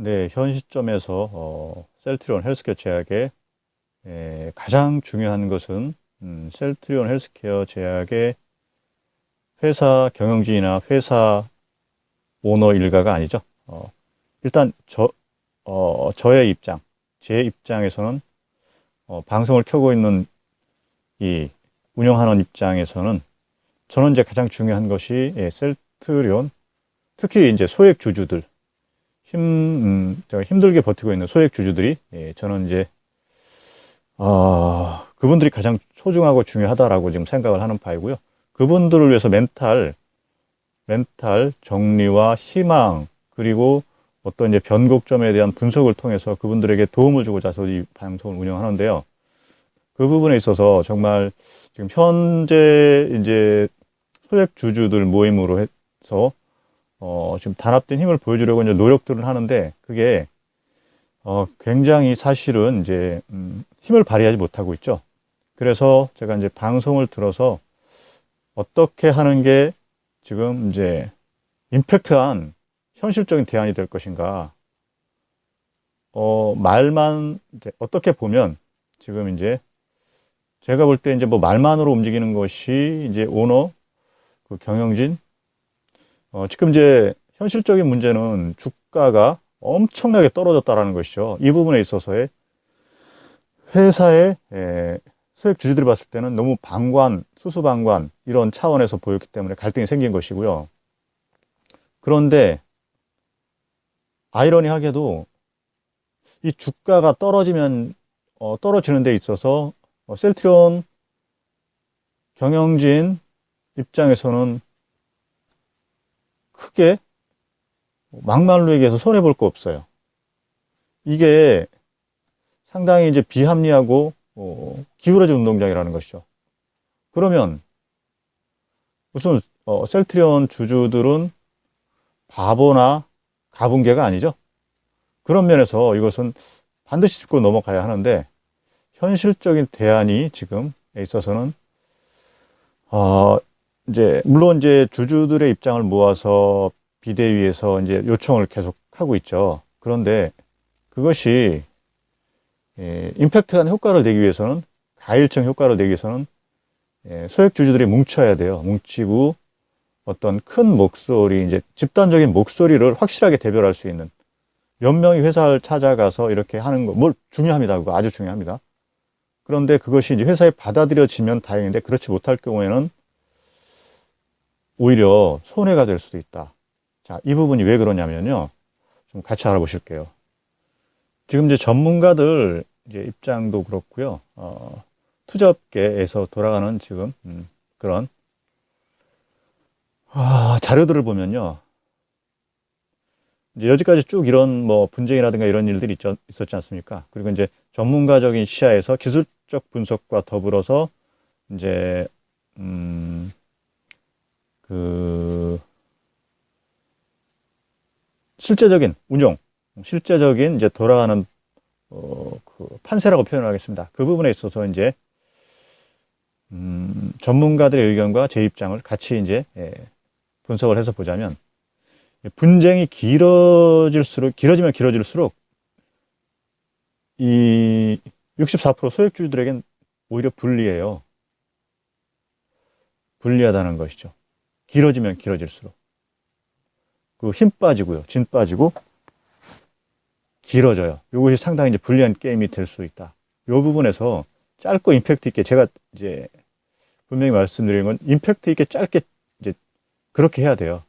네, 현 시점에서 어, 셀트리온 헬스케어 제약의 에, 가장 중요한 것은 음, 셀트리온 헬스케어 제약의 회사 경영진이나 회사 오너 일가가 아니죠. 어, 일단 저, 어, 저의 입장, 제 입장에서는 어, 방송을 켜고 있는 이 운영하는 입장에서는 저는 이제 가장 중요한 것이 예, 셀트리온 특히 이제 소액 주주들 힘 음, 제가 힘들게 버티고 있는 소액 주주들이 예, 저는 이제 어, 그분들이 가장 소중하고 중요하다라고 지금 생각을 하는 바이고요. 그분들을 위해서 멘탈 멘탈 정리와 희망 그리고 어떤 이제 변곡점에 대한 분석을 통해서 그분들에게 도움을 주고자 저도 이 방송을 운영하는데요. 그 부분에 있어서 정말 지금 현재 이제 소액 주주들 모임으로 해서 어, 지금 단합된 힘을 보여주려고 이제 노력들을 하는데 그게 어, 굉장히 사실은 이제 음, 힘을 발휘하지 못하고 있죠. 그래서 제가 이제 방송을 들어서 어떻게 하는 게 지금 이제 임팩트한 현실적인 대안이 될 것인가. 어, 말만 이제 어떻게 보면 지금 이제 제가 볼 때 이제 뭐 말만으로 움직이는 것이 이제 오너, 그 경영진, 어, 지금 이제 현실적인 문제는 주가가 엄청나게 떨어졌다라는 것이죠. 이 부분에 있어서의 회사의 에, 소액 주주들이 봤을 때는 너무 방관, 수수 방관 이런 차원에서 보였기 때문에 갈등이 생긴 것이고요. 그런데 아이러니하게도 이 주가가 떨어지면 어, 떨어지는 데 있어서 어, 셀트리온 경영진 입장에서는 크게 막말로 얘기해서 손해 볼 거 없어요. 이게 상당히 이제 비합리하고 어, 기울어진 운동장이라는 것이죠. 그러면 무슨 어, 셀트리온 주주들은 바보나 가분개가 아니죠. 그런 면에서 이것은 반드시 짚고 넘어가야 하는데 현실적인 대안이 지금에 있어서는 어, 이제 물론 이제 주주들의 입장을 모아서 비대위에서 이제 요청을 계속 하고 있죠. 그런데 그것이 예, 임팩트한 효과를 내기 위해서는 가일청 효과를 내기 위해서는 예, 소액 주주들이 뭉쳐야 돼요. 뭉치고 어떤 큰 목소리 이제 집단적인 목소리를 확실하게 대별할 수 있는 몇 명이 회사를 찾아가서 이렇게 하는 거, 뭘 중요합니다. 그거 아주 중요합니다. 그런데 그것이 이제 회사에 받아들여지면 다행인데 그렇지 못할 경우에는 오히려 손해가 될 수도 있다. 자, 이 부분이 왜 그러냐면요. 좀 같이 알아보실게요. 지금 이제 전문가들 이제 입장도 그렇고요. 어, 투자업계에서 돌아가는 지금 음, 그런 아, 자료들을 보면요. 이제 여지까지 쭉 이런 뭐 분쟁이라든가 이런 일들이 있, 있었지 않습니까? 그리고 이제 전문가적인 시야에서 기술적 분석과 더불어서 이제 음, 그 실제적인 운용, 실제적인 이제 돌아가는 어, 그 판세라고 표현을 하겠습니다. 그 부분에 있어서 이제 음, 전문가들의 의견과 제 입장을 같이 이제 예, 분석을 해서 보자면 분쟁이 길어질수록 길어지면 길어질수록 이 64% 소액주주들에겐 오히려 불리해요. 불리하다는 것이죠. 길어지면 길어질수록. 그 힘 빠지고요. 진 빠지고 길어져요. 이것이 상당히 이제 불리한 게임이 될 수 있다. 이 부분에서 짧고 임팩트 있게 제가 이제 분명히 말씀드리는 건 임팩트 있게 짧게 이제 그렇게 해야 돼요.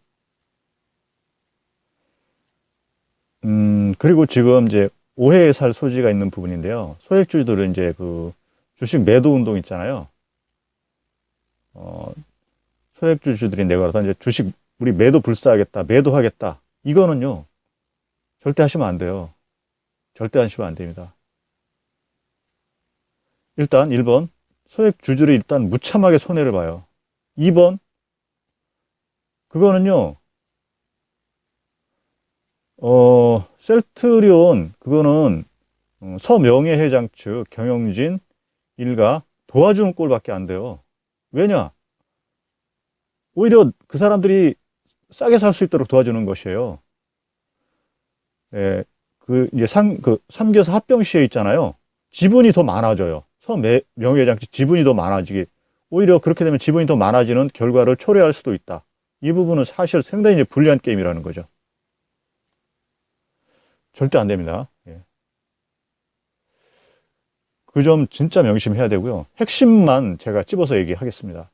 음, 그리고 지금 이제 오해에 살 소지가 있는 부분인데요. 소액주주들은 이제 그 주식 매도 운동 있잖아요. 어, 소액주주들이 내걸어서 이제 주식 우리 매도 불사하겠다, 매도하겠다. 이거는요, 절대 하시면 안 돼요. 절대 하시면 안 됩니다. 일단 1번, 소액주주들이 일단 무참하게 손해를 봐요. 2번, 그거는요, 어, 셀트리온, 그거는 어, 서명예 회장 측 경영진 일가 도와주는 꼴밖에 안 돼요. 왜냐? 오히려 그 사람들이 싸게 살 수 있도록 도와주는 것이에요. 예, 그 이제 상, 그 삼겨서 합병 시에 있잖아요. 지분이 더 많아져요. 서명 명예장치 지분이 더 많아지게 오히려 그렇게 되면 지분이 더 많아지는 결과를 초래할 수도 있다. 이 부분은 사실 상당히 이제 불리한 게임이라는 거죠. 절대 안 됩니다. 예. 그점 진짜 명심해야 되고요. 핵심만 제가 찝어서 얘기하겠습니다.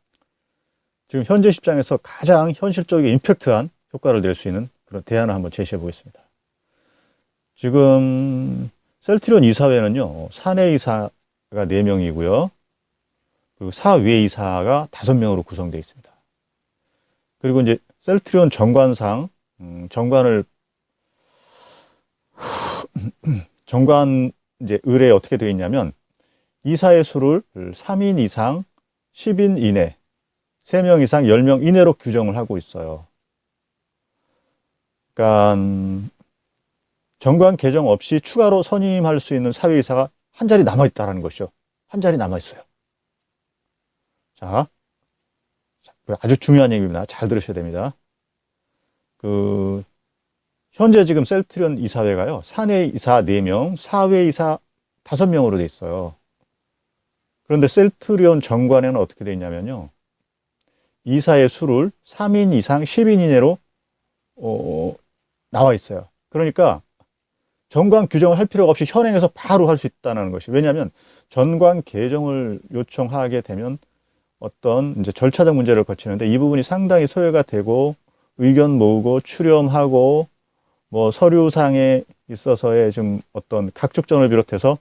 지금 현재 시장에서 가장 현실적이고 임팩트한 효과를 낼 수 있는 그런 대안을 한번 제시해 보겠습니다. 지금 셀트리온 이사회는요, 사내 이사가 4명이고요. 그리고 사외 이사가 5명으로 구성되어 있습니다. 그리고 이제 셀트리온 정관상, 음, 정관을, 정관 이제 의뢰 어떻게 되어 있냐면, 이사의 수를 3인 이상 10인 이내, 3명 이상 10명 이내로 규정을 하고 있어요. 그러니까 정관 개정 없이 추가로 선임할 수 있는 사회이사가 한 자리 남아 있다라는 것이죠. 한 자리 남아 있어요. 자, 아주 중요한 얘기입니다. 잘 들으셔야 됩니다. 그 현재 지금 셀트리온 이사회가요. 사내 이사 4명, 사회 이사 5명으로 돼 있어요. 그런데 셀트리온 정관에는 어떻게 되어 있냐면요. 이사의 수를 3인 이상 10인 이내로 어, 나와 있어요. 그러니까 전관 규정을 할 필요가 없이 현행에서 바로 할 수 있다는 것이 왜냐하면 전관 개정을 요청하게 되면 어떤 이제 절차적 문제를 거치는데 이 부분이 상당히 소외가 되고 의견 모으고 출렴하고 뭐 서류상에 있어서의 좀 어떤 각축전을 비롯해서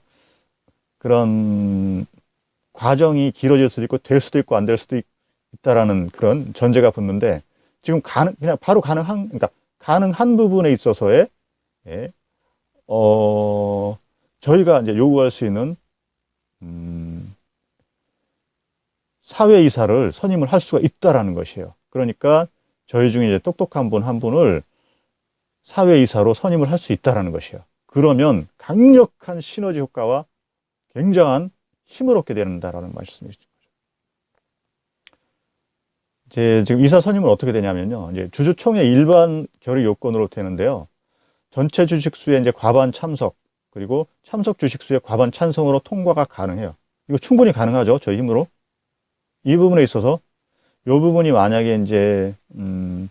그런 과정이 길어질 수도 있고 될 수도 있고 안 될 수도 있, 있다라는 그런 전제가 붙는데 지금 가능 그냥 바로 가능한 그러니까 가능한 부분에 있어서의 예, 어 저희가 이제 요구할 수 있는 음, 사회 이사를 선임을 할 수가 있다라는 것이에요. 그러니까 저희 중에 이제 똑똑한 분 한 분을 사회 이사로 선임을 할 수 있다라는 것이에요. 그러면 강력한 시너지 효과와 굉장한 힘을 얻게 된다라는 말씀이죠. 이제 지금 이사 선임은 어떻게 되냐면요. 이제 주주총회 일반 결의 요건으로 되는데요. 전체 주식수의 이제 과반 참석 그리고 참석 주식수의 과반 찬성으로 통과가 가능해요. 이거 충분히 가능하죠. 저희 힘으로. 이 부분에 있어서 이 부분이 만약에 이제 음,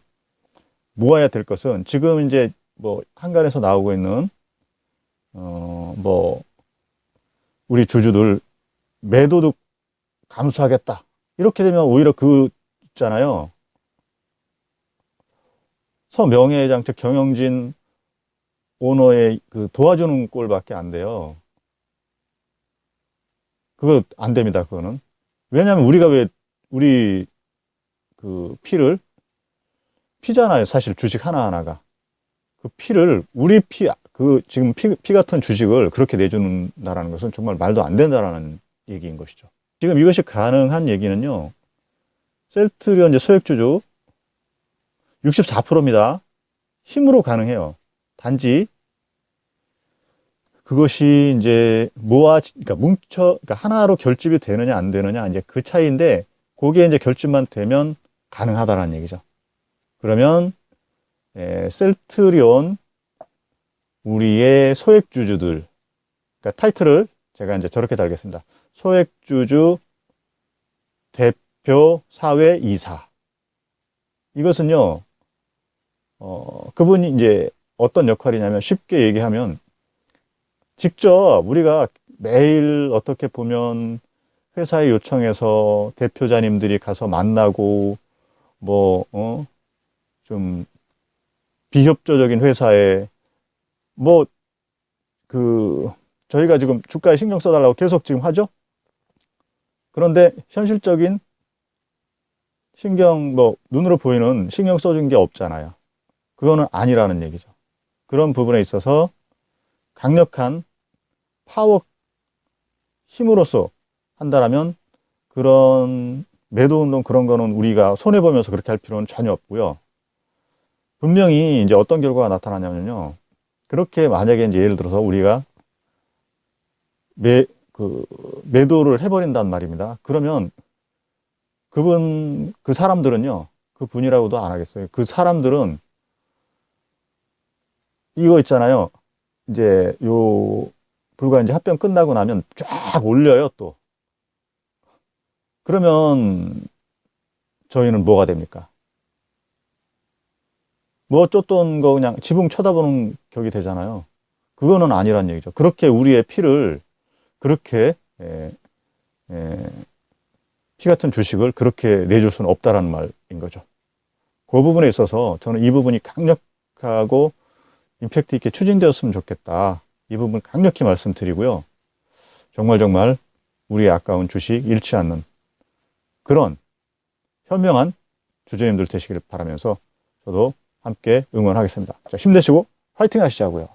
모아야 될 것은 지금 이제 뭐 한간에서 나오고 있는 어 뭐 우리 주주들 매도도 감수하겠다. 이렇게 되면 오히려 그 있잖아요. 서명예회장 즉 경영진 오너의 그 도와주는 꼴밖에 안 돼요. 그거 안 됩니다. 그거는. 왜냐하면 우리가 왜 우리 그 피를 피잖아요. 사실 주식 하나 하나가. 그 피를 우리 피, 그 지금 피, 피 같은 주식을 그렇게 내주는다라는 것은 정말 말도 안 된다라는 얘기인 것이죠. 지금 이것이 가능한 얘기는요. 셀트리온 이제 소액주주 64%입니다. 힘으로 가능해요. 단지 그것이 이제 모아, 그러니까 뭉쳐, 그러니까 하나로 결집이 되느냐 안 되느냐 이제 그 차이인데 거기에 이제 결집만 되면 가능하다라는 얘기죠. 그러면 에, 셀트리온 우리의 소액주주들, 그러니까 타이틀을 제가 이제 저렇게 달겠습니다. 소액주주 대표 사회 이사. 이것은요, 어, 그분이 이제 어떤 역할이냐면 쉽게 얘기하면 직접 우리가 매일 어떻게 보면 회사에 요청해서 대표자님들이 가서 만나고 뭐, 어, 좀 비협조적인 회사에 뭐, 그, 저희가 지금 주가에 신경 써달라고 계속 지금 하죠? 그런데 현실적인 신경, 뭐, 눈으로 보이는 신경 써준 게 없잖아요. 그거는 아니라는 얘기죠. 그런 부분에 있어서 강력한 파워 힘으로써 한다라면 그런 매도 운동 그런 거는 우리가 손해 보면서 그렇게 할 필요는 전혀 없고요. 분명히 이제 어떤 결과가 나타나냐면요. 그렇게 만약에 이제 예를 들어서 우리가 매, 그, 매도를 해버린단 말입니다. 그러면 그분, 그 사람들은요. 그 분이라고도 안 하겠어요. 그 사람들은 이거 있잖아요. 이제 요 불과 이제 합병 끝나고 나면 쫙 올려요 또. 그러면 저희는 뭐가 됩니까? 뭐 어쩌던 거 그냥 지붕 쳐다보는 격이 되잖아요. 그거는 아니란 얘기죠. 그렇게 우리의 피를 그렇게 에, 에, 피 같은 주식을 그렇게 내줄 수는 없다라는 말인 거죠. 그 부분에 있어서 저는 이 부분이 강력하고 임팩트 있게 추진되었으면 좋겠다. 이 부분 강력히 말씀드리고요. 정말 정말 우리의 아까운 주식 잃지 않는 그런 현명한 주주님들 되시기를 바라면서 저도 함께 응원하겠습니다. 자, 힘내시고 화이팅 하시자고요.